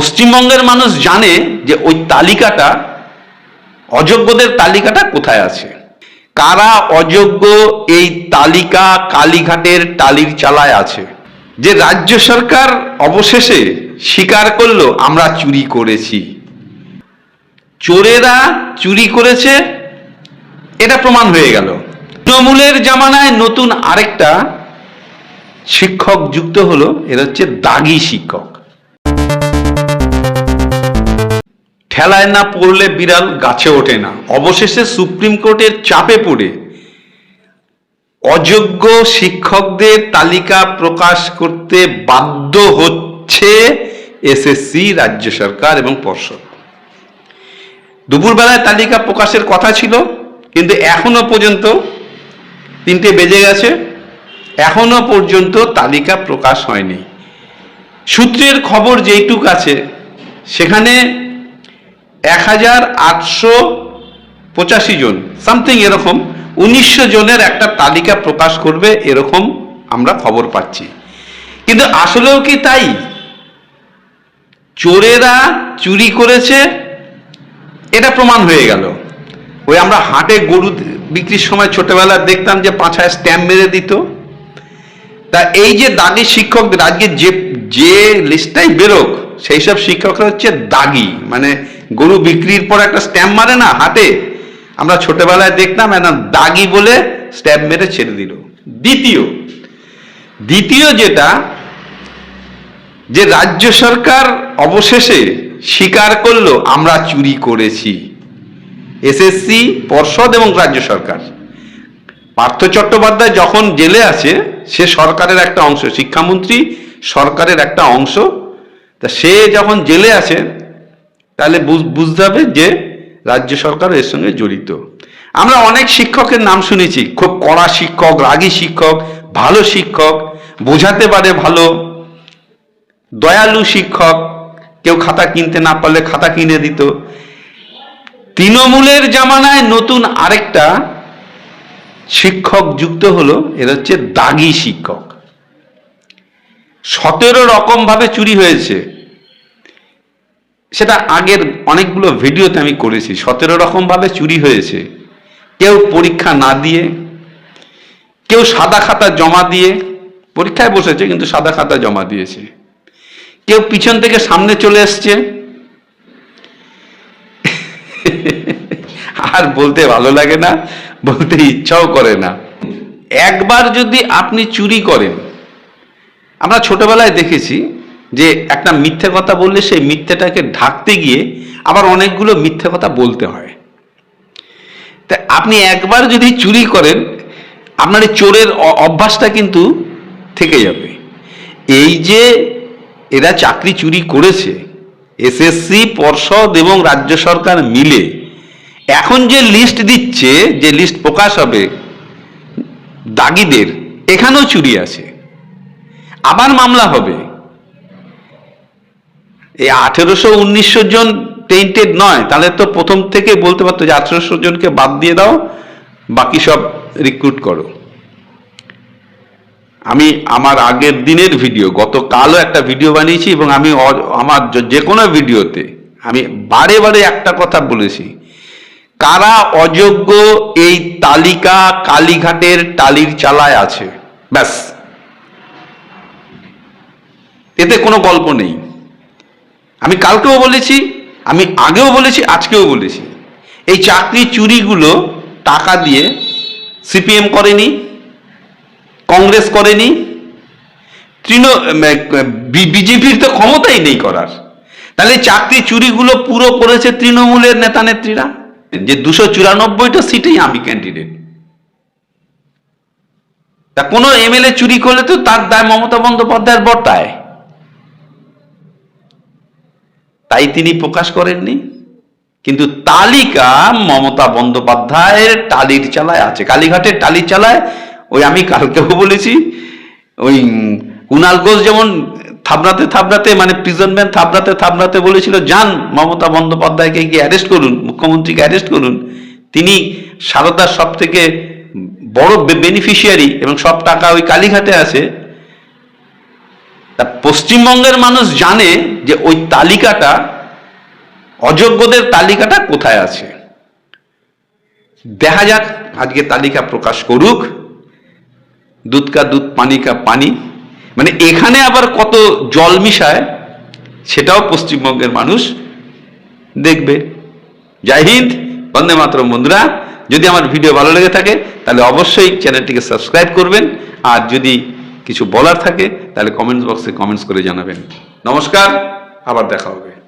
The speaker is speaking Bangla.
পশ্চিমবঙ্গের মানুষ জানে যে ওই তালিকাটা, অযোগ্যদের তালিকাটা কোথায় আছে? কারা অযোগ্য এই তালিকা কালীঘাটের টালির চালায় আছে? যে রাজ্য সরকার অবশেষে স্বীকার করল, আমরা চুরি করেছি। চোরেরা চুরি করেছে, এটা প্রমাণ হয়ে গেল। তৃণমূলের জামানায় নতুন আরেকটা শিক্ষক যুক্ত হলো, এরা হচ্ছে দাগি শিক্ষক। ঠেলায় না পড়লে বিড়াল গাছে ওঠে না। অবশেষে সুপ্রিম কোর্টের চাপে পড়ে অযোগ্য শিক্ষকদের তালিকা প্রকাশ করতে বাধ্য হচ্ছে এসএসসি, রাজ্য সরকার এবং পর্ষদ। দুপুরবেলায় তালিকা প্রকাশের কথা ছিল, কিন্তু এখনও পর্যন্ত তিনটে বেজে গেছে। এখনও পর্যন্ত তালিকা প্রকাশ হয়নি। সূত্রের খবর যেইটুক আছে, সেখানে এক হাজার আটশো পঁচাশি জন সামথিং এরকম, উনিশশো জনের একটা তালিকা প্রকাশ করবে, এরকম আমরা খবর পাচ্ছি। কিন্তু আসলেও কি তাই? চোরেরা চুরি করেছে, এটা প্রমাণ হয়ে গেল। ওই আমরা হাটে গরু বিক্রির সময় ছোটবেলা দেখতাম যে পাছায় স্ট্যাম্প মেরে দিত। তা এই যে দাগি শিক্ষকদের আজকে যে যে লিস্টটাই বেরোক, সেই সব শিক্ষকরা হচ্ছে দাগি মানে গরু বিক্রির পর একটা স্ট্যাম্প মারে না হাটে আমরা ছোটবেলায় দেখতাম একদম দাগি বলে স্ট্যাম্প মেরে ছেড়ে দিল। দ্বিতীয় দ্বিতীয় যেটা, যে রাজ্য সরকার অবশেষে স্বীকার করল, আমরা চুরি করেছি। এসএসসি পর্ষদ এবং রাজ্য সরকার। পার্থ চট্টোপাধ্যায় যখন জেলে আছে, সে সরকারের একটা অংশ, শিক্ষামন্ত্রী সরকারের একটা অংশ। তা সে যখন জেলে আছে তাহলে বুঝতে হবে যে রাজ্য সরকার এর সঙ্গে জড়িত। আমরা অনেক শিক্ষকের নাম শুনেছি, খুব কড়া শিক্ষক, রাগী শিক্ষক, ভালো শিক্ষক, বোঝাতে পারে ভালো, দয়ালু শিক্ষক, কেউ খাতা কিনতে না পারলে খাতা কিনে দিত। তৃণমূলের জামানায় নতুন আরেকটা শিক্ষক যুক্ত হলো, এরা হচ্ছে দাগি শিক্ষক। সতেরো রকম ভাবে চুরি হয়েছে। সেটা আগের অনেকগুলো ভিডিওতে আমি করেছি। সতেরো রকম ভাবে চুরি হয়েছে। কেউ পরীক্ষা না দিয়ে, কেউ সাদা খাতা জমা দিয়ে, পরীক্ষায় বসেছে কিন্তু সাদা খাতা জমা দিয়েছে। কেউ পিছন থেকে সামনে চলে এসছে। আর বলতে ভালো লাগে না, বলতে ইচ্ছাও করে না। একবার যদি আপনি চুরি করেন, আমরা ছোটবেলায় দেখেছি যে একটা মিথ্যে কথা বললে সেই মিথ্যেটাকে ঢাকতে গিয়ে আবার অনেকগুলো মিথ্যে কথা বলতে হয়। তা আপনি একবার যদি চুরি করেন, আপনার এই চোরের অভ্যাসটা কিন্তু থেকে যাবে। এই যে এরা চাকরি চুরি করেছে এসএসসি পর্ষদ এবং রাজ্য সরকার মিলে, এখন যে লিস্ট দিচ্ছে, যে লিস্ট প্রকাশ হবে, দাগিদের, এখানেও চুরি আছে। আবার মামলা হবে। এই আঠেরোশো উনিশশো জন টেন্টেড নয়, তাহলে তো প্রথম থেকে বলতে পারতো যে আঠেরোশো জনকে বাদ দিয়ে দাও, বাকি সব রিক্রুট করো। আমি আমার আগের দিনের ভিডিও গতকালও একটা ভিডিও বানিয়েছি এবং আমি আমার যে কোনো ভিডিওতে আমি বারে বারে একটা কথা বলেছি। কারা অযোগ্য এই তালিকা কালীঘাটের টালির চালায় আছে? ব্যাস। এতে কোনো গল্প নেই। আমি কালকেও বলেছি, আমি আগেও বলেছি, আজকেও বলেছি। এই চাকরি চুরিগুলো টাকা দিয়ে সিপিএম করেনি, কংগ্রেস করেনি, তৃণ বিজেপির তো ক্ষমতাই নেই করার। তাহলে চাকরি চুরিগুলো পুরো করেছে তৃণমূলের নেতা নেত্রীরা যে দুশো চুরানব্বইটা সিটেই আমি ক্যান্ডিডেট তা কোনো এমএলএ চুরি করলে তো তার দায় মমতা বন্দ্যোপাধ্যায়ের বর্তায়। তাই তিনি প্রকাশ করেননি। কিন্তু তালিকা মমতা বন্দ্যোপাধ্যায়ের টালির চালায় আছে। কালীঘাটের টালির চালায়। ওই আমি কালকেও বলেছি, ওই কুনাল ঘোষ যেমন থাবড়াতে থাবড়াতে মানে প্রিজন ম্যান থাবড়াতে থাবড়াতে বলেছিল, যান, মমতা বন্দ্যোপাধ্যায়কে গিয়ে অ্যারেস্ট করুন, মুখ্যমন্ত্রীকে অ্যারেস্ট করুন। তিনি সারদার সব থেকে বড় বেনিফিশিয়ারি এবং সব টাকা ওই কালীঘাটে আছে। তা পশ্চিমবঙ্গের মানুষ জানে যে ওই তালিকাটা, অযোগ্যদের তালিকাটা কোথায় আছে। দেখা যাক, আজকে তালিকা প্রকাশ করুক। দুধ কা দুধ, পানি কা পানি। মানে এখানে আবার কত জল মিশায়, সেটাও পশ্চিমবঙ্গের মানুষ দেখবে। জয় হিন্দ, বন্দে মাতরম বন্ধুরা। যদি আমার ভিডিও ভালো লেগে থাকে, তাহলে অবশ্যই চ্যানেলটিকে সাবস্ক্রাইব করবেন। আর যদি কিছু বলার থাকে তাহলে কমেন্টস বক্সে কমেন্টস করে জানাবেন। নমস্কার আবার দেখা হবে।